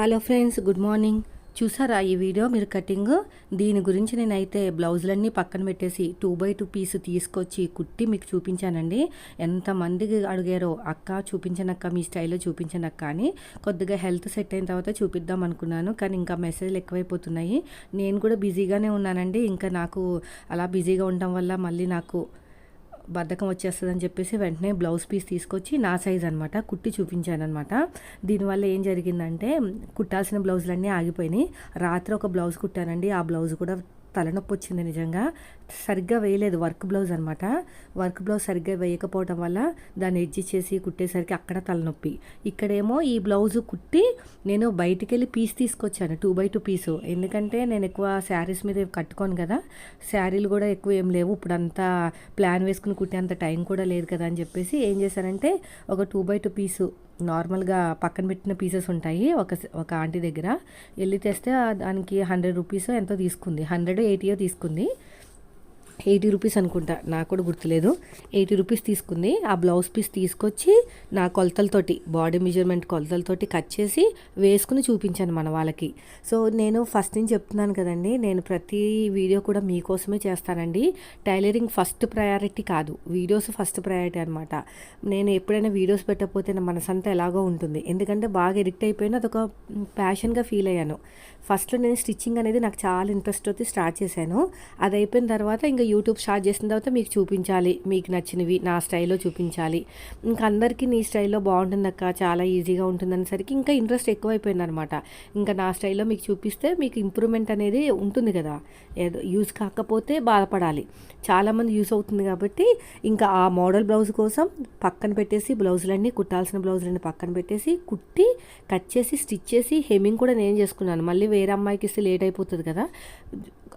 Hello friends good morning చూసారా ఈ video మీరు కటింగ్ దీని గురించి నేనైతే బ్లౌజులన్నీ పక్కన పెట్టేసి టూ బై టూ పీస్ తీసుకొచ్చి కుట్టి మీకు చూపించానండి. ఎంతమందికి అడిగారో అక్క చూపించనక్క మీ స్టైల్లో చూపించనక్క అని కొద్దిగా హెల్త్ సెట్ అయిన తర్వాత చూపిద్దాం అనుకున్నాను. కానీ ఇంకా మెసేజ్లు ఎక్కువైపోతున్నాయి. నేను కూడా బిజీగానే ఉన్నానండి. ఇంకా నాకు అలా బిజీగా ఉండటం వల్ల మళ్ళీ నాకు బద్ధకం వచ్చేస్తుందని చెప్పేసి వెంటనే బ్లౌజ్ పీస్ తీసుకొచ్చి నా సైజ్ అనమాట కుట్టి చూపించాను అనమాట దీనివల్ల ఏం జరిగిందంటే కుట్టాల్సిన బ్లౌజులన్నీ ఆగిపోయినాయి. రాత్రి ఒక బ్లౌజ్ కుట్టానండి ఆ బ్లౌజ్ కూడా తలనొప్పి వచ్చింది నిజంగా. సరిగ్గా వేయలేదు వర్క్ బ్లౌజ్ అనమాట వర్క్ బ్లౌజ్ సరిగ్గా వేయకపోవడం వల్ల దాన్ని ఎడ్జి చేసి కుట్టేసరికి అక్కడ తలనొప్పి. ఇక్కడేమో ఈ బ్లౌజ్ కుట్టి నేను బయటికి వెళ్ళి పీస్ తీసుకొచ్చాను టూ బై టూ పీసు ఎందుకంటే నేను ఎక్కువ శారీస్ మీద కట్టుకోను కదా. శారీలు కూడా ఎక్కువ ఏం లేవు. ఇప్పుడు అంతా ప్లాన్ వేసుకుని కుట్టేంత టైం కూడా లేదు కదా అని చెప్పేసి ఏం చేశానంటే ఒక టూ బై టూ పీసు నార్మల్గా పక్కన పెట్టిన పీసెస్ ఉంటాయి. ఒక ఒక ఆంటీ దగ్గర. వెళ్ళి తెస్తే దానికి హండ్రెడ్ రూపీస్ ఎంతో తీసుకుంది. హండ్రెడ్ ఎయిటీయో తీసుకుంది. ఎయిటీ రూపీస్ అనుకుంటా. నాకు కూడా గుర్తులేదు. ఎయిటీ రూపీస్ తీసుకుంది. ఆ బ్లౌజ్ పీస్ తీసుకొచ్చి నా కొలతలతోటి బాడీ మెజర్మెంట్ కొలతలతోటి కట్ చేసి వేసుకుని చూపించాను మన వాళ్ళకి. సో నేను ఫస్ట్ నుంచి చెప్తున్నాను కదండి నేను ప్రతి వీడియో కూడా మీకోసమే చేస్తానండి. టైలరింగ్ ఫస్ట్ ప్రయారిటీ కాదు. వీడియోస్ ఫస్ట్ ప్రయారిటీ అనమాట నేను ఎప్పుడైనా వీడియోస్ పెట్టకపోతే నా మనసంతా ఎలాగో ఉంటుంది. ఎందుకంటే బాగా ఎడిక్ట్ అయిపోయినా అదొక ప్యాషన్గా ఫీల్ అయ్యాను. ఫస్ట్లో నేను స్టిచ్చింగ్ అనేది నాకు చాలా ఇంట్రెస్ట్ వచ్చి స్టార్ట్ చేశాను. అది అయిపోయిన తర్వాత ఇంకా యూట్యూబ్ స్టార్ట్ చేసిన తర్వాత మీకు చూపించాలి. మీకు నచ్చినవి నా స్టైల్లో చూపించాలి. ఇంకా అందరికీ నీ స్టైల్లో బాగుంటుంది అక్క. చాలా ఈజీగా ఉంటుందనేసరికి ఇంకా ఇంట్రెస్ట్ ఎక్కువైపోయింది అనమాట ఇంకా నా స్టైల్లో మీకు చూపిస్తే మీకు ఇంప్రూవ్మెంట్ అనేది ఉంటుంది కదా. ఏదో యూజ్ కాకపోతే బాధపడాలి. చాలామంది యూస్ అవుతుంది కాబట్టి ఇంకా ఆ మోడల్ బ్లౌజ్ కోసం పక్కన పెట్టేసి బ్లౌజులన్నీ కుట్టాల్సిన బ్లౌజులన్నీ పక్కన పెట్టేసి కుట్టి కట్ చేసి స్టిచ్ చేసి హెమ్మింగ్ కూడా నేను చేసుకున్నాను. మళ్ళీ వేరే అమ్మాయికి ఇస్తే లేట్ అయిపోతుంది కదా.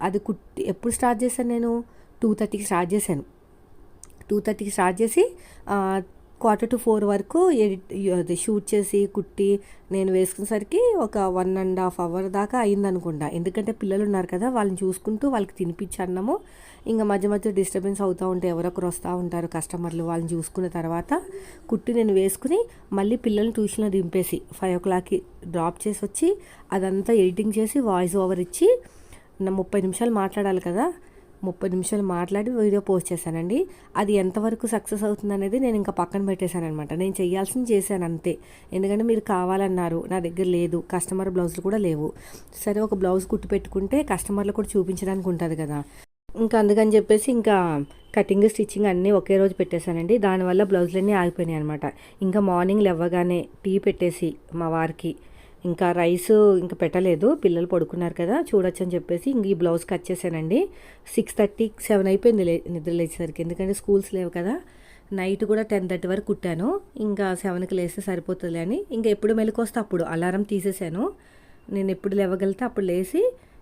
అది కుట్టి ఎప్పుడు స్టార్ట్ చేశాను నేను? టూ థర్టీకి స్టార్ట్ చేశాను. టూ థర్టీకి స్టార్ట్ చేసి క్వార్టర్ టు ఫోర్ వరకు ఎడిట్ అది షూట్ చేసి కుట్టి నేను వేసుకునేసరికి ఒక వన్ అండ్ హాఫ్ అవర్ దాకా అయిందనుకుంటా. ఎందుకంటే పిల్లలు ఉన్నారు కదా వాళ్ళని చూసుకుంటూ వాళ్ళకి తినిపించి అన్నము. ఇంకా మధ్య మధ్య డిస్టర్బెన్స్ అవుతూ ఉంటే ఎవరొకరు వస్తూ ఉంటారు కస్టమర్లు వాళ్ళని చూసుకున్న తర్వాత కుట్టి నేను వేసుకుని మళ్ళీ పిల్లల్ని ట్యూషన్లో దింపేసి ఫైవ్ ఓ క్లాక్కి డ్రాప్ చేసి వచ్చి అదంతా ఎడిటింగ్ చేసి వాయిస్ ఓవర్ ఇచ్చి ముప్పై నిమిషాలు మాట్లాడాలి కదా ముప్పై నిమిషాలు మాట్లాడి వీడియో పోస్ట్ చేశానండి. అది ఎంతవరకు సక్సెస్ అవుతుంది అనేది నేను ఇంకా పక్కన పెట్టేశాను అనమాట నేను చేయాల్సింది చేశాను అంతే. ఎందుకంటే మీరు కావాలన్నారు నా దగ్గర లేదు కస్టమర్ బ్లౌజులు కూడా లేవు. సరే ఒక బ్లౌజ్ కుట్టి పెట్టుకుంటే కస్టమర్లు కూడా చూపించడానికి ఉంటుంది కదా. ఇంకా అందుకని చెప్పేసి ఇంకా కటింగ్ స్టిచ్చింగ్ అన్నీ ఒకే రోజు పెట్టేశానండి. దానివల్ల బ్లౌజులన్నీ ఆగిపోయినాయి అనమాట ఇంకా మార్నింగ్ లేవగానే టీ పెట్టేసి మా వారికి ఇంకా రైస్ ఇంకా పెట్టలేదు. పిల్లలు పడుకున్నారు కదా చూడొచ్చు అని చెప్పేసి ఇంక ఈ బ్లౌజ్ కట్ చేశానండి. సిక్స్ థర్టీ సెవెన్ అయిపోయింది లే నిద్ర లేచేసరికి. ఎందుకంటే స్కూల్స్ లేవు కదా నైట్ కూడా టెన్ థర్టీ వరకు కుట్టాను. ఇంకా సెవెన్కి లేస్తే సరిపోతుంది అని. ఇంకా ఎప్పుడు మెలుకొస్తే అప్పుడు అలారం తీసేసాను నేను ఎప్పుడు లేవగలితే అప్పుడు లేచి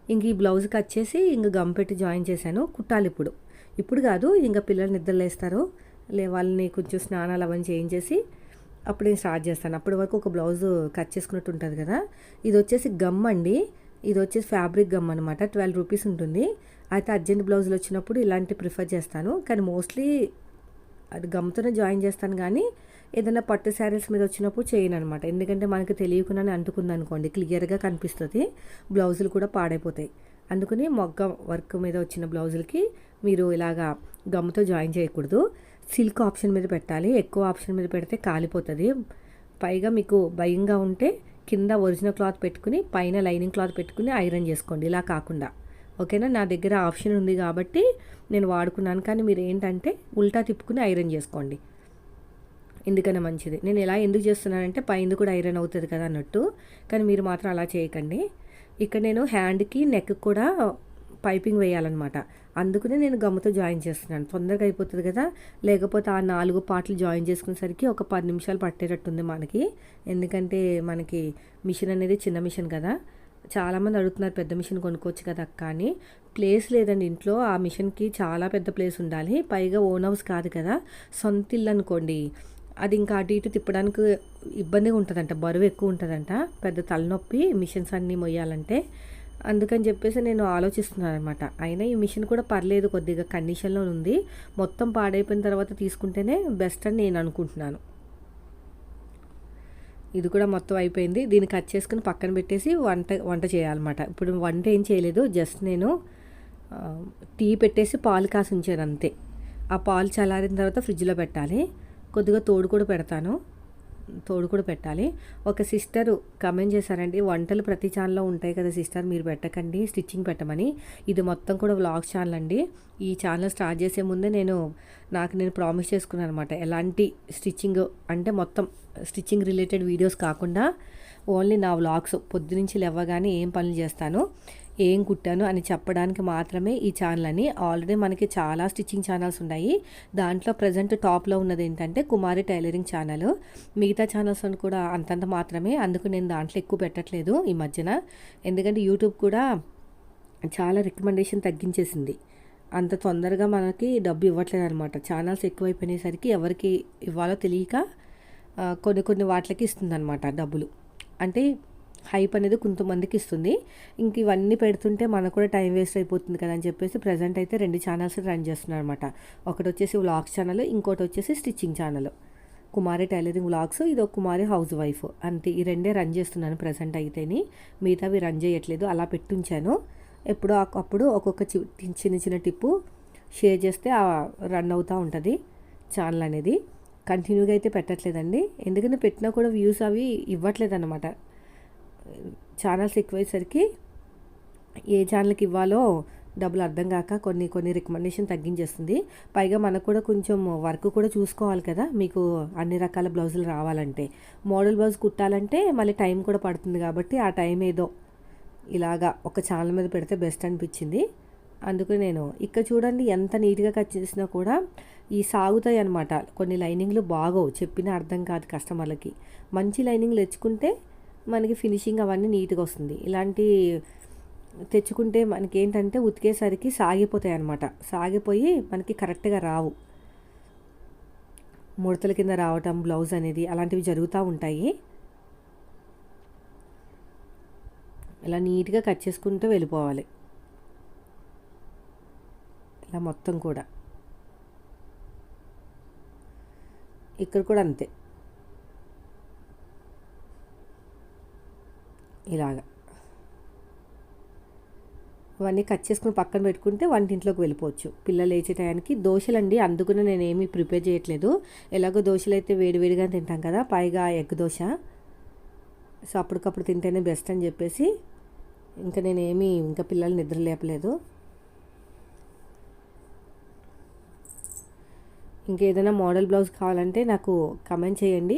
ఇంక ఈ బ్లౌజ్ కట్ చేసి ఇంక గమ్ పెట్టి జాయిన్ చేశాను. కుట్టాలి ఇప్పుడు. ఇప్పుడు కాదు ఇంకా పిల్లలు నిద్ర లేస్తారు. లే వాళ్ళని కొంచెం స్నానాలు అవన్నీ చేయించేసి అప్పుడు నేను స్టార్ట్ చేస్తాను. అప్పటి వరకు ఒక బ్లౌజ్ కట్ చేసుకున్నట్టు ఉంటుంది కదా. ఇది వచ్చేసి గమ్ అండి. ఇది వచ్చేసి ఫ్యాబ్రిక్ గమ్ అనమాట ట్వెల్వ్ రూపీస్ ఉంటుంది. అయితే అర్జెంట్ బ్లౌజులు వచ్చినప్పుడు ఇలాంటి ప్రిఫర్ చేస్తాను. కానీ మోస్ట్లీ అది గమ్తోనే జాయిన్ చేస్తాను కానీ ఏదైనా పట్టు శారీస్ మీద వచ్చినప్పుడు చేయను అనమాట ఎందుకంటే మనకి తెలియకుండానే అంటుకుంది అనుకోండి. క్లియర్గా కనిపిస్తుంది. బ్లౌజులు కూడా పాడైపోతాయి. అందుకని మొగ్గ వర్క్ మీద వచ్చిన బ్లౌజులకి మీరు ఇలాగా గమ్తో జాయిన్ చేయకూడదు. సిల్క్ ఆప్షన్ మీద పెట్టాలి. ఎక్కువ ఆప్షన్ మీద పెడితే కాలిపోతుంది. పైగా మీకు భయంగా ఉంటే కింద ఒరిజినల్ క్లాత్ పెట్టుకుని పైన లైనింగ్ క్లాత్ పెట్టుకుని ఐరన్ చేసుకోండి. ఇలా కాకుండా. ఓకేనా? నా దగ్గర ఆప్షన్ ఉంది కాబట్టి నేను వాడుకున్నాను. కానీ మీరు ఏంటంటే ఉల్టా తిప్పుకుని ఐరన్ చేసుకోండి. ఎందుకన్నా మంచిది. నేను ఎలా ఎందుకు చేస్తున్నానంటే పైన కూడా ఐరన్ అవుతుంది కదా అన్నట్టు. కానీ మీరు మాత్రం అలా చేయకండి. ఇక్కడ నేను హ్యాండ్కి నెక్ కూడా పైపింగ్ వేయాలన్నమాట. అందుకనే నేను గమ్ముతో జాయిన్ చేస్తున్నాను. తొందరగా అయిపోతుంది కదా? లేకపోతే ఆ నాలుగు పాటలు జాయిన్ చేసుకునేసరికి ఒక పది నిమిషాలు పట్టేటట్టుంది మనకి. ఎందుకంటే మనకి మిషన్ అనేది చిన్న మిషన్ కదా. చాలామంది అడుగుతున్నారు పెద్ద మిషన్ కొనుక్కోవచ్చు కదా అక్క అని. ప్లేస్ లేదండి ఇంట్లో. ఆ మిషన్కి చాలా పెద్ద ప్లేస్ ఉండాలి. పైగా ఓన్ హౌస్ కాదు కదా. సొంత ఇల్లు అనుకోండి. అది ఇంకా అటు ఇటు తిప్పడానికి ఇబ్బందిగా ఉంటుందంట. బరువు ఎక్కువ ఉంటుందంట. పెద్ద తలనొప్పి మిషన్స్ అన్నీ మొయ్యాలంటే. అందుకని చెప్పేసి నేను ఆలోచిస్తున్నాను అనమాట అయినా ఈ మిషన్ కూడా పర్లేదు కొద్దిగా కండిషన్లో ఉంది. మొత్తం పాడైపోయిన తర్వాత తీసుకుంటేనే బెస్ట్ అని నేను అనుకుంటున్నాను. ఇది కూడా మొత్తం అయిపోయింది. దీన్ని కట్ చేసుకుని పక్కన పెట్టేసి వంట వంట చేయాలన్నమాట. ఇప్పుడు వంట ఏం చేయలేదు. జస్ట్ నేను టీ పెట్టేసి పాలు కాసి ఉంచాను అంతే. ఆ పాలు చల్లారిన తర్వాత ఫ్రిడ్జ్లో పెట్టాలి. కొద్దిగా తోడు కూడా పెడతాను. తోడు కూడా పెట్టాలి. ఒక సిస్టర్ కమెంట్ చేశారండి వంటలు ప్రతి ఛానల్లో ఉంటాయి కదా సిస్టర్ మీరు పెట్టకండి స్టిచ్చింగ్ పెట్టమని. ఇది మొత్తం కూడా వ్లాగ్ ఛానల్ అండి. ఈ ఛానల్ స్టార్ట్ చేసే ముందే నేను నాకు నేను ప్రామిస్ చేసుకున్నాను అనమాట ఎలాంటి స్టిచ్చింగ్ అంటే మొత్తం స్టిచ్చింగ్ రిలేటెడ్ వీడియోస్ కాకుండా ఓన్లీ నా వ్లాగ్స్. పొద్దునుంచి లేవగానే ఏం పనులు చేస్తాను? ఏం కుట్టాను అని చెప్పడానికి మాత్రమే ఈ ఛానల్ అని ఆల్రెడీ మనకి చాలా స్టిచ్చింగ్ ఛానల్స్ ఉన్నాయి. దాంట్లో ప్రజెంట్ టాప్లో ఉన్నది ఏంటంటే కుమారి టైలరింగ్ ఛానల్. మిగతా ఛానల్స్ అని కూడా అంతంత మాత్రమే. అందుకు నేను దాంట్లో ఎక్కువ పెట్టట్లేదు ఈ మధ్యన. ఎందుకంటే యూట్యూబ్ కూడా చాలా రికమెండేషన్ తగ్గించేసింది. అంత తొందరగా మనకి డబ్బు ఇవ్వట్లేదు అనమాట ఛానల్స్ ఎక్కువైపోయినసరికి ఎవరికి ఇవ్వాలో తెలియక కొన్ని కొన్ని వాటికి ఇస్తుంది అనమాట డబ్బులు. అంటే హైప్ అనేది కొంతమందికి ఇస్తుంది. ఇంక ఇవన్నీ పెడుతుంటే మనకు కూడా టైం వేస్ట్ అయిపోతుంది కదా అని చెప్పేసి ప్రజెంట్ అయితే రెండు ఛానల్స్ రన్ చేస్తున్నాను అనమాట ఒకటి వచ్చేసి వ్లాగ్స్ ఛానల్ ఇంకోటి వచ్చేసి stitching channel. Kumari tailoring vlogs ఇది ఒక కుమారి హౌస్ వైఫ్. అంతే ఈ రెండే రన్ చేస్తున్నాను ప్రజెంట్ అయితేని. మిగతావి రన్ చేయట్లేదు అలా పెట్టుంచాను. ఎప్పుడో అప్పుడు ఒక్కొక్క చి- చిన్న చిన్న టిప్పు షేర్ చేస్తే రన్ అవుతూ ఉంటుంది ఛానల్ అనేది. కంటిన్యూగా అయితే పెట్టట్లేదండి. ఎందుకంటే పెట్టినా కూడా వ్యూస్ అవి ఇవ్వట్లేదు అనమాట ఛానల్స్ ఎక్కువయ్యేసరికి ఏ ఛానల్కి ఇవ్వాలో డబ్బులు అర్థం కాక కొన్ని కొన్ని రికమెండేషన్ తగ్గించేస్తుంది. పైగా మనకు కూడా కొంచెం వర్క్ కూడా చూసుకోవాలి కదా మీకు అన్ని రకాల బ్లౌజులు రావాలంటే. మోడల్ బ్లౌజ్ కుట్టాలంటే మళ్ళీ టైం కూడా పడుతుంది కాబట్టి ఆ టైం ఏదో ఇలాగా ఒక ఛానల్ మీద పెడితే బెస్ట్ అనిపించింది. అందుకు నేను ఇక్కడ చూడండి ఎంత నీట్గా కట్ చేసినా కూడా ఈ సాగుతాయి అనమాట కొన్ని లైనింగ్లు బాగోవు చెప్పినా అర్థం కాదు కస్టమర్లకి మంచి లైనింగ్లు తెచ్చుకుంటే మనకి ఫినిషింగ్ అవన్నీ నీట్గా వస్తుంది. ఇలాంటి తెచ్చుకుంటే మనకి ఏంటంటే ఉతికేసరికి సాగిపోతాయి అనమాట సాగిపోయి మనకి కరెక్ట్గా రావు. ముడతల కింద రావటం బ్లౌజ్ అనేది అలాంటివి జరుగుతూ ఉంటాయి. ఇలా నీట్గా కట్ చేసుకుంటూ వెళ్ళిపోవాలి. ఇలా మొత్తం కూడా. ఇక్కడ కూడా అంతే. ఇలాగా. ఇవన్నీ కట్ చేసుకుని పక్కన పెట్టుకుంటే వంటింట్లోకి వెళ్ళిపోవచ్చు. పిల్లలు లేచే టయానికి దోశలండి అందుకునే నేను ఏమీ ప్రిపేర్ చేయట్లేదు. ఎలాగో దోశలు అయితే వేడివేడిగా తింటాం కదా పైగా ఎగ్ దోశ. సో అప్పటికప్పుడు తింటేనే బెస్ట్ అని చెప్పేసి ఇంకా నేనేమి ఇంకా పిల్లలు నిద్ర లేపలేదు. ఇంకేదైనా మోడల్ బ్లౌజ్ కావాలంటే నాకు కమెంట్ చేయండి.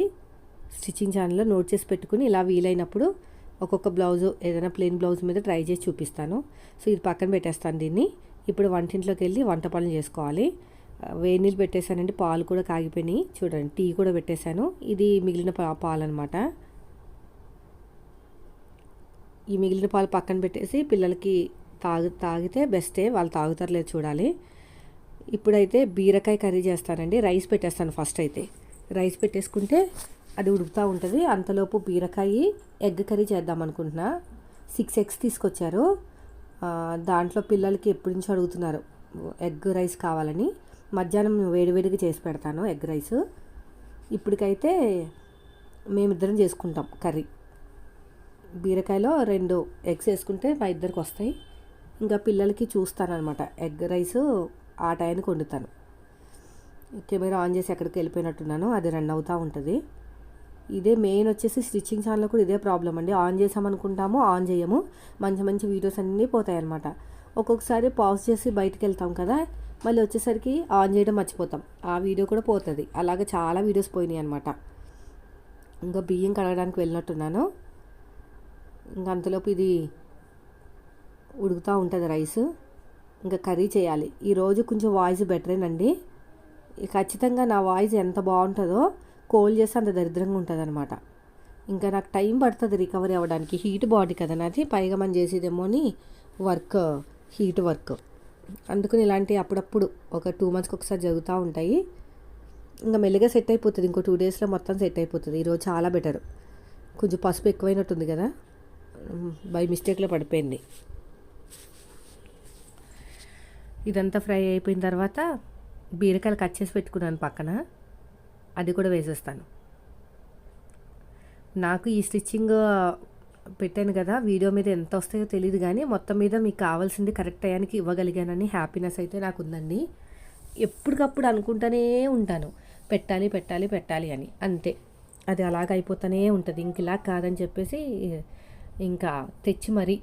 స్టిచ్చింగ్ ఛానల్లో నోట్ చేసి పెట్టుకుని ఇలా వీలైనప్పుడు ఒక్కొక్క బ్లౌజ్ ఏదైనా ప్లెయిన్ బ్లౌజ్ మీద ట్రై చేసి చూపిస్తాను. సో ఇది పక్కన పెట్టేస్తాను దీన్ని. ఇప్పుడు వంటింట్లోకి వెళ్ళి వంట పనులు చేసుకోవాలి. వేడి నీళ్ళు పెట్టేశానండి. పాలు కూడా కాగిపోయినాయి. చూడండి టీ కూడా పెట్టేశాను. ఇది మిగిలిన పాలు అనమాట ఈ మిగిలిన పాలు పక్కన పెట్టేసి పిల్లలకి తాగు తాగితే బెస్టే. వాళ్ళు తాగుతారు లేదు చూడాలి. ఇప్పుడైతే బీరకాయ కర్రీ చేస్తానండి. రైస్ పెట్టేస్తాను ఫస్ట్ అయితే. రైస్ పెట్టేసుకుంటే అది ఉడుకుతూ ఉంటుంది. అంతలోపు బీరకాయ ఎగ్ కర్రీ చేద్దాం అనుకుంటున్నా. సిక్స్ ఎగ్స్ తీసుకొచ్చారు. దాంట్లో పిల్లలకి ఎప్పటి నుంచో అడుగుతున్నారు ఎగ్ రైస్ కావాలని. మధ్యాహ్నం వేడివేడిగా చేసి పెడతాను ఎగ్ రైస్. ఇప్పటికైతే మేమిద్దరం చేసుకుంటాం కర్రీ. బీరకాయలో రెండు ఎగ్స్ వేసుకుంటే మా ఇద్దరికి వస్తాయి. ఇంకా పిల్లలకి చూస్తానమాట ఎగ్ రైస్ ఆ టైంకి వండుతాను. కెమెరా ఆన్ చేసి ఎక్కడికి వెళ్ళిపోయినట్టున్నాను అది రన్ అవుతూ ఉంటుంది. ఇదే మెయిన్ వచ్చేసి స్టిచ్చింగ్ ఛానల్ కూడా ఇదే ప్రాబ్లం అండి. ఆన్ చేసామనుకుంటాము ఆన్ చేయము. మంచి మంచి వీడియోస్ అన్నీ పోతాయి అనమాట ఒక్కొక్కసారి పాజ్ చేసి బయటకు వెళ్తాం కదా మళ్ళీ వచ్చేసరికి ఆన్ చేయడం మర్చిపోతాం. ఆ వీడియో కూడా పోతుంది. అలాగే చాలా వీడియోస్ పోయినాయి అనమాట ఇంకా బియ్యం కడగడానికి వెళ్ళినట్టున్నాను. ఇంకా అంతలోపు ఇది ఉడుకుతూ ఉంటుంది రైస్ ఇంకా కర్రీ చేయాలి. ఈరోజు కొంచెం వాయిస్ బెటరేనండి ఖచ్చితంగా నా వాయిస్ ఎంత బాగుంటుందో కోల్ చేస్తే అంత దరిద్రంగా ఉంటుంది అనమాట ఇంకా నాకు టైం పడుతుంది రికవరీ అవ్వడానికి. హీట్ బాడీ కదా నాది. పైగా మనం చేసేదేమో అని వర్క్ హీట్ వర్క్. అందుకని ఇలాంటి అప్పుడప్పుడు ఒక టూ మంత్స్కి ఒకసారి జరుగుతూ ఉంటాయి. ఇంకా మెల్లిగా సెట్ అయిపోతుంది. ఇంకో టూ డేస్లో మొత్తం సెట్ అయిపోతుంది. ఈరోజు చాలా బెటర్. కొంచెం పసుపు ఎక్కువైనట్టుంది కదా. బై మిస్టేక్లో పడిపోయింది. ఇదంతా ఫ్రై అయిపోయిన తర్వాత బీరకాయలు కట్ చేసి పెట్టుకున్నాను పక్కన. అది కూడా వేసేస్తాను. నాకు ఈ స్టిచ్చింగ్ పెట్టాను కదా వీడియో మీద ఎంత వస్తాయో తెలియదు కానీ మొత్తం మీద మీకు కావాల్సింది కరెక్ట్ టయానికి ఇవ్వగలిగానని హ్యాపీనెస్ అయితే నాకు ఉందండి ఎప్పటికప్పుడు అనుకుంటూనే ఉంటాను. పెట్టాలి పెట్టాలి పెట్టాలి అని. అంతే. అది అలాగ అయిపోతూనే ఉంటుంది. ఇంక ఇలా కాదని చెప్పేసి ఇంకా తెచ్చి మరీ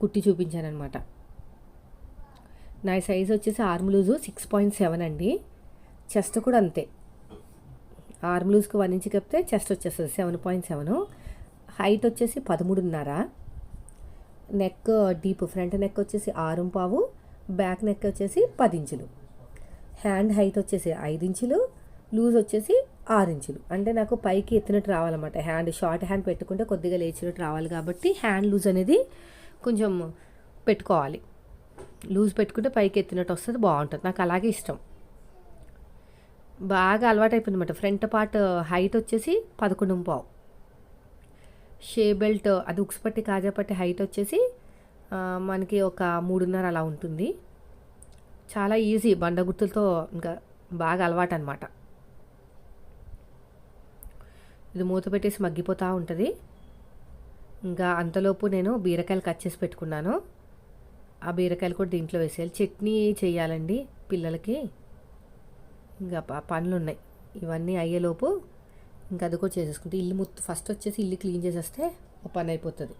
కుట్టి చూపించాను అనమాట నా సైజ్ వచ్చేసి arm loose six point seven అండి. చెస్ట్ కూడా అంతే. ఆర్మ్ లూజ్కి వన్ ఇంచ్ కప్పితే చెస్ట్ వచ్చేస్తుంది సెవెన్ పాయింట్ సెవెన్ హైట్ వచ్చేసి పదమూడున్నర. నెక్ డీప్ ఫ్రంట్ నెక్ వచ్చేసి ఆరు పావు బ్యాక్ నెక్ వచ్చేసి పది ఇంచులు. హ్యాండ్ హైట్ వచ్చేసి ఐదు ఇంచులు లూజ్ వచ్చేసి ఆరు ఇంచులు. అంటే నాకు పైకి ఎత్తినట్టు రావాలన్నమాట. హ్యాండ్ షార్ట్ హ్యాండ్ పెట్టుకుంటే కొద్దిగా లేచినట్టు రావాలి కాబట్టి హ్యాండ్ లూజ్ అనేది కొంచెం పెట్టుకోవాలి. లూజ్ పెట్టుకుంటే పైకి ఎత్తినట్టు వస్తుంది బాగుంటుంది. నాకు అలాగే ఇష్టం. బాగా అలవాటైపోయింది అనమాట ఫ్రంట్ పార్ట్ uh, హైట్ వచ్చేసి పదకొండు పావు. షే బెల్ట్ uh, అది ఉక్సుపట్టి కాజాపట్టి హైట్ వచ్చేసి uh, మనకి ఒక మూడున్నర అలా ఉంటుంది. చాలా ఈజీ బండ గుర్తులతో ఇంకా బాగా అలవాటు అనమాట ఇది మూత పెట్టేసి మగ్గిపోతూ ఉంటుంది. ఇంకా అంతలోపు నేను బీరకాయలు కట్ చేసి పెట్టుకున్నాను. ఆ బీరకాయలు కూడా దీంట్లో వేసేయాలి. చట్నీ చేయాలండి పిల్లలకి. ఇంకా పనులు ఉన్నాయి ఇవన్నీ అయ్యేలోపు ఇంకా అది కూడా చేసేసుకుంటే. ఇల్లు మొత్తం ఫస్ట్ వచ్చేసి ఇల్లు క్లీన్ చేసేస్తే ఒక పని అయిపోతుంది.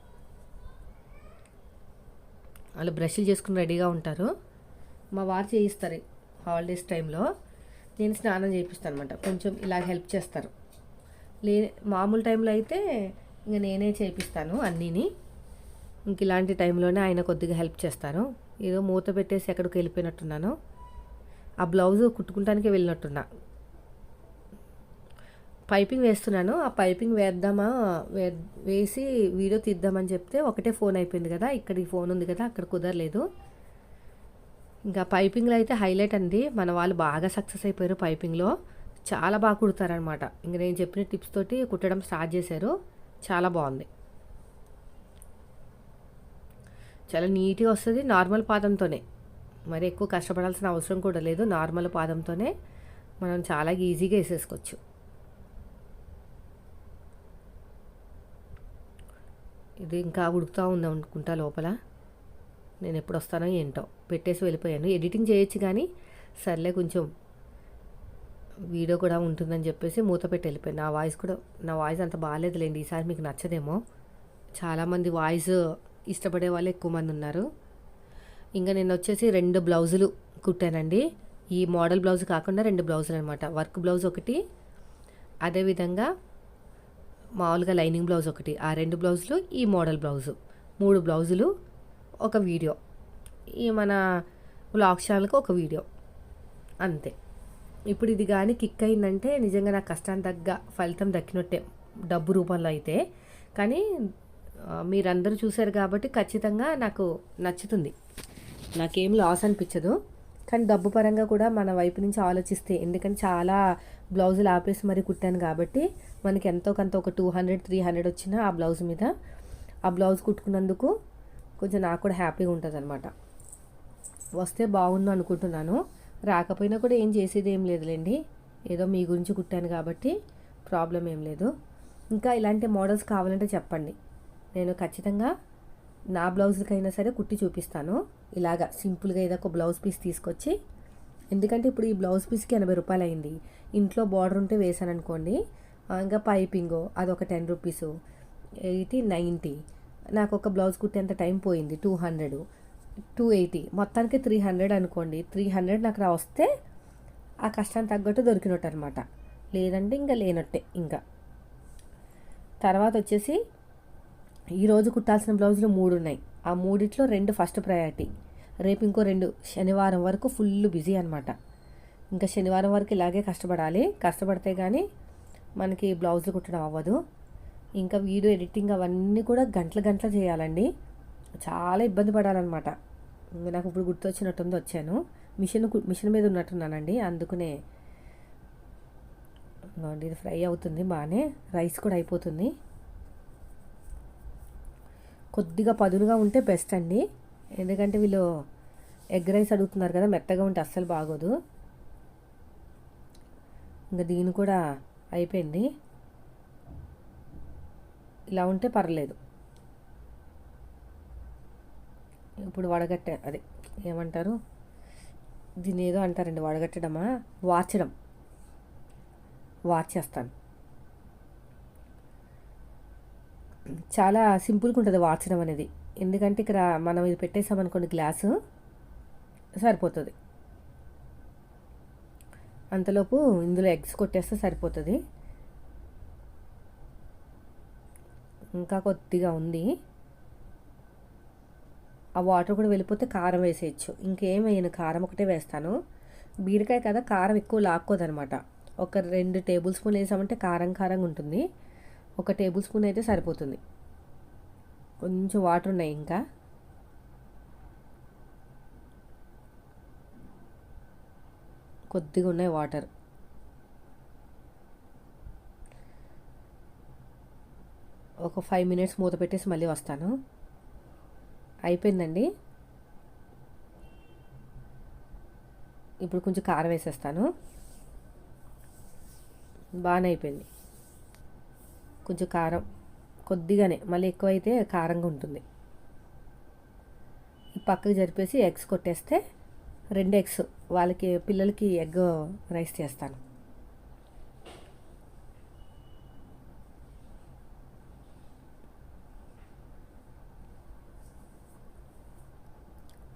వాళ్ళు బ్రష్లు చేసుకుని రెడీగా ఉంటారు. మా వారు చేయిస్తారు హాలిడేస్ టైంలో నేను స్నానం చేయిస్తాను అనమాట కొంచెం ఇలా హెల్ప్ చేస్తారు. లే మామూలు టైంలో అయితే ఇంకా నేనే చేయిస్తాను అన్నీని. ఇంక ఇలాంటి టైంలోనే ఆయన కొద్దిగా హెల్ప్ చేస్తారు. ఏదో మూత పెట్టేసి ఎక్కడికి వెళ్ళిపోయినట్టున్నాను. ఆ బ్లౌజ్ కుట్టుకుంటానికే వెళ్ళినట్టున్నా. పైపింగ్ వేస్తున్నాను. ఆ పైపింగ్ వేద్దామా? వే వేసి వీడియో తీద్దామని చెప్తే ఒకటే ఫోన్ అయిపోయింది కదా. ఇక్కడ ఫోన్ ఉంది కదా అక్కడ కుదరలేదు. ఇంకా పైపింగ్లో అయితే హైలైట్ అండి. మన వాళ్ళు బాగా సక్సెస్ అయిపోయారు పైపింగ్లో. చాలా బాగా కుడతారనమాట ఇంక నేను చెప్పిన టిప్స్ తోటి కుట్టడం స్టార్ట్ చేశారు. చాలా బాగుంది. చాలా నీట్గా వస్తుంది నార్మల్ పాదంతోనే. మరి ఎక్కువ కష్టపడాల్సిన అవసరం కూడా లేదు. నార్మల్ పాదంతోనే మనం చాలా ఈజీగా వేసేసుకోవచ్చు. ఇది ఇంకా ఉడుకుతూ ఉంది అనుకుంటా లోపల. నేను ఎప్పుడు వస్తానో ఏంటో. పెట్టేసి వెళ్ళిపోయాను. ఎడిటింగ్ చేయొచ్చు కానీ సర్లే కొంచెం వీడియో కూడా ఉంటుందని చెప్పేసి మూత పెట్టి వెళ్ళిపోయాను. నా వాయిస్ కూడా నా వాయిస్ అంత బాగాలేదులేండి. ఈసారి మీకు నచ్చదేమో. చాలామంది వాయిస్ ఇష్టపడే వాళ్ళు ఎక్కువ మంది ఉన్నారు. ఇంకా నేను వచ్చేసి రెండు బ్లౌజులు కుట్టానండి. ఈ మోడల్ బ్లౌజ్ కాకుండా రెండు బ్లౌజులు అనమాట వర్క్ బ్లౌజ్ ఒకటి అదేవిధంగా మామూలుగా లైనింగ్ బ్లౌజ్ ఒకటి. ఆ రెండు బ్లౌజులు ఈ మోడల్ బ్లౌజు. మూడు బ్లౌజులు ఒక వీడియో. ఈ మన బ్లాగ్ ఛానల్కి ఒక వీడియో. అంతే. ఇప్పుడు ఇది కానీ కిక్ అయిందంటే నిజంగా నా కష్టానికి తగ్గ ఫలితం దక్కినట్టే డబ్బు రూపంలో అయితే. కానీ మీరందరూ చూశారు కాబట్టి ఖచ్చితంగా నాకు నచ్చుతుంది. నాకేం లాస్ అనిపించదు. కానీ డబ్బు పరంగా కూడా మన వైపు నుంచి ఆలోచిస్తే ఎందుకంటే చాలా బ్లౌజులు ఆపేసి మరీ కుట్టాను కాబట్టి మనకి ఎంతో కొంత ఒక టూ హండ్రెడ్ త్రీ హండ్రెడ్ వచ్చిన ఆ బ్లౌజ్ మీద. ఆ బ్లౌజ్ కుట్టుకున్నందుకు కొంచెం నాకు కూడా హ్యాపీగా ఉంటుంది అనమాట వస్తే బాగుండు అనుకుంటున్నాను. రాకపోయినా కూడా ఏం చేసేది ఏం లేదులేండి. ఏదో మీ గురించి కుట్టాను కాబట్టి ప్రాబ్లం ఏం లేదు. ఇంకా ఇలాంటి మోడల్స్ కావాలంటే చెప్పండి. నేను ఖచ్చితంగా నా బ్లౌజ్కైనా సరే కుట్టి చూపిస్తాను. ఇలాగా సింపుల్గా ఏదో ఒక బ్లౌజ్ పీస్ తీసుకొచ్చి ఎందుకంటే ఇప్పుడు ఈ బ్లౌజ్ పీస్కి ఎనభై రూపాయలు అయింది. ఇంట్లో బార్డర్ ఉంటే వేసాను అనుకోండి. ఇంకా పైపింగ్ అదొక టెన్ రూపీస్. Eighty ninety. నాకు ఒక బ్లౌజ్ కుట్టేంత టైం పోయింది టూ హండ్రెడ్. Two eighty. మొత్తానికి త్రీ హండ్రెడ్ అనుకోండి. త్రీ హండ్రెడ్ నాకు రా వస్తే ఆ కష్టానికి తగ్గట్టు దొరికినట్టు అనమాట లేదంటే ఇంకా లేనట్టే ఇంకా. తర్వాత వచ్చేసి ఈరోజు కుట్టాల్సిన బ్లౌజులు మూడు ఉన్నాయి ఆ మూడిట్లో రెండు ఫస్ట్ ప్రయారిటీ రేపు ఇంకో రెండు శనివారం వరకు ఫుల్ బిజీ అనమాట ఇంకా శనివారం వరకు ఇలాగే కష్టపడాలి. కష్టపడితే కానీ మనకి బ్లౌజులు కుట్టడం అవ్వదు. ఇంకా వీడియో ఎడిటింగ్ అవన్నీ కూడా గంటల గంటలు చేయాలండి. చాలా ఇబ్బంది పడాలన్నమాట. నాకు ఇప్పుడు గుర్తొచ్చినట్టుంది వచ్చాను. మిషన్ కు- మిషన్ మీద ఉన్నట్టున్నానండి. అందుకనే ఇది ఫ్రై అవుతుంది బాగానే రైస్ కూడా అయిపోతుంది. కొద్దిగా పదునుగా ఉంటే బెస్ట్ అండి. ఎందుకంటే వీళ్ళు ఎగ్ రైస్ అడుగుతున్నారు కదా మెత్తగా ఉంటే అస్సలు బాగోదు. ఇంకా దీని కూడా అయిపోయింది. ఇలా ఉంటే పర్లేదు. ఇప్పుడు వడగట్టే అదే ఏమంటారు? దీన్ని ఏదో అంటారండి వడగట్టడమా? వార్చడం. వార్చేస్తాను. చాలా సింపుల్గా ఉంటుంది వార్చడం అనేది. ఎందుకంటే ఇక్కడ మనం ఇది పెట్టేసామనుకోండి గ్లాసు సరిపోతుంది. అంతలోపు ఇందులో ఎగ్స్ కొట్టేస్తే సరిపోతుంది. ఇంకా కొద్దిగా ఉంది. ఆ వాటర్ కూడా వెళ్ళిపోతే కారం వేసేయచ్చు. ఇంకేం వేయను కారం ఒకటే వేస్తాను. బీరకాయ కదా కారం ఎక్కువ లాక్కోదనమాట. ఒక రెండు టేబుల్ స్పూన్ వేసామంటే కారం కారంగా ఉంటుంది ఒక టేబుల్ స్పూన్ అయితే సరిపోతుంది. కొంచెం వాటర్ ఉన్నాయి ఇంకా. కొద్దిగా ఉన్నాయి వాటర్. ఒక ఫైవ్ మినిట్స్ మూత పెట్టేసి మళ్ళీ వస్తాను. అయిపోయిందండి. ఇప్పుడు కొంచెం కారం వేసేస్తాను. బాగానే అయిపోయింది. కొంచెం కారం కొద్దిగానే మళ్ళీ ఎక్కువైతే కారంగా ఉంటుంది. ఈ పక్కకు జరిపేసి ఎగ్స్ కొట్టేస్తే రెండు ఎగ్స్ వాళ్ళకి పిల్లలకి ఎగ్ రైస్ చేస్తాను.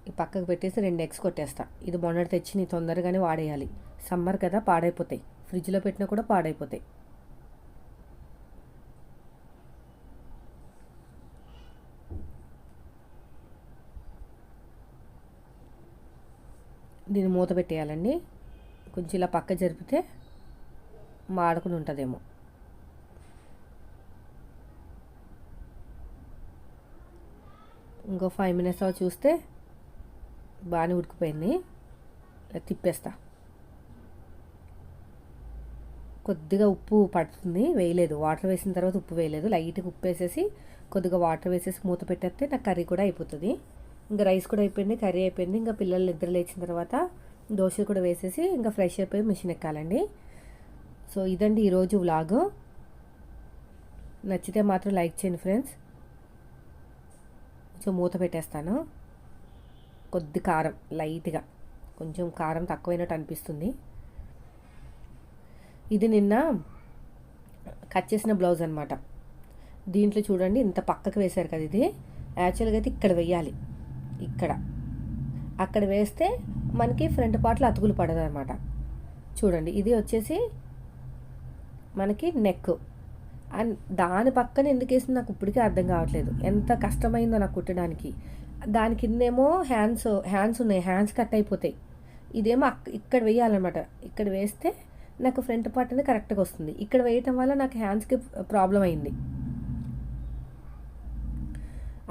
ఈ పక్కకు పెట్టేసి రెండు ఎగ్స్ కొట్టేస్తా. ఇది మొన్నటి తెచ్చి నీ తొందరగానే వాడేయాలి. సమ్మర్ కదా పాడైపోతాయి. ఫ్రిడ్జ్లో పెట్టినా కూడా పాడైపోతాయి దీన్ని మూత పెట్టేయాలండి. కొంచెం ఇలా పక్క జరిపితే మాడకుండా ఉంటుందేమో. ఇంకో ఫైవ్ మినిట్స్ చూస్తే బాగానే ఉడికిపోయింది. తిప్పేస్తా. కొద్దిగా ఉప్పు పడుతుంది వేయలేదు. వాటర్ వేసిన తర్వాత ఉప్పు వేయలేదు. లైట్గా ఉప్పు వేసేసి కొద్దిగా వాటర్ వేసేసి మూత పెట్టేస్తే నాకు కర్రీ కూడా అయిపోతుంది. ఇంకా రైస్ కూడా అయిపోయింది కర్రీ అయిపోయింది. ఇంకా పిల్లలు నిద్ర లేచిన తర్వాత దోశ కూడా వేసేసి ఇంకా ఫ్రెష్ అయిపోయి మిషన్ ఎక్కాలండి. సో ఇదండి ఈరోజు వ్లాగ్ నచ్చితే మాత్రం లైక్ చేయండి ఫ్రెండ్స్. కొంచెం మూత పెట్టేస్తాను. కొద్ది కారం లైట్గా. కొంచెం కారం తక్కువైనట్టు అనిపిస్తుంది. ఇది నిన్న కట్ చేసిన బ్లౌజ్ అనమాట దీంట్లో చూడండి ఇంత పక్కకు వేశారు కదా ఇది. యాక్చువల్గా అయితే ఇక్కడ వేయాలి. ఇక్కడ. అక్కడ వేస్తే మనకి ఫ్రంట్ పార్ట్లో అతుకులు పడదు అనమాట చూడండి ఇది వచ్చేసి మనకి నెక్ అండ్ దాని పక్కన ఎందుకు వేసింది నాకు ఇప్పటికీ అర్థం కావట్లేదు. ఎంత కష్టమైందో నాకు కుట్టడానికి. దాని కిందేమో హ్యాండ్స్ హ్యాండ్స్ ఉన్నాయి. హ్యాండ్స్ కట్ అయిపోతాయి. ఇదేమో ఇక్కడ వేయాలన్నమాట. ఇక్కడ వేస్తే నాకు ఫ్రంట్ పార్ట్ అనేది కరెక్ట్గా వస్తుంది. ఇక్కడ వేయటం వల్ల నాకు హ్యాండ్స్కి ప్రాబ్లం అయింది.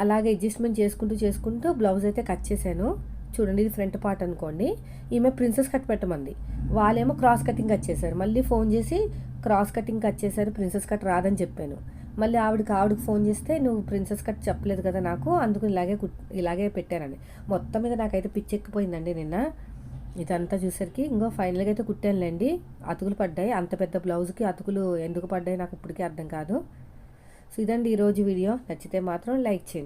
అలాగే అడ్జస్ట్మెంట్ చేసుకుంటూ చేసుకుంటూ బ్లౌజ్ అయితే కట్ చేశాను. చూడండి ఇది ఫ్రంట్ పార్ట్ అనుకోండి. ఈమె ప్రిన్సెస్ కట్ పెట్టమంది. వాళ్ళేమో క్రాస్ కటింగ్ కట్ చేశారు. మళ్ళీ ఫోన్ చేసి క్రాస్ కటింగ్ కట్ చేశారు ప్రిన్సెస్ కట్ రాదని చెప్పాను. మళ్ళీ ఆవిడకి ఆవిడకి ఫోన్ చేస్తే నువ్వు ప్రిన్సెస్ కట్ చెప్పలేదు కదా నాకు అందుకు ఇలాగే ఇలాగే పెట్టానని. మొత్తం మీద నాకైతే పిచ్చెక్కిపోయిందండి నిన్న. ఇదంతా చూసరికి ఇంకో ఫైనల్గా అయితే కుట్టానులేండి. అతుకులు పడ్డాయి. అంత పెద్ద బ్లౌజ్కి అతుకులు ఎందుకు పడ్డాయి నాకు ఇప్పటికీ అర్థం కాదు. సో ఇదండి ఈరోజు వీడియో. నచ్చితే మాత్రం లైక్ చేయండి.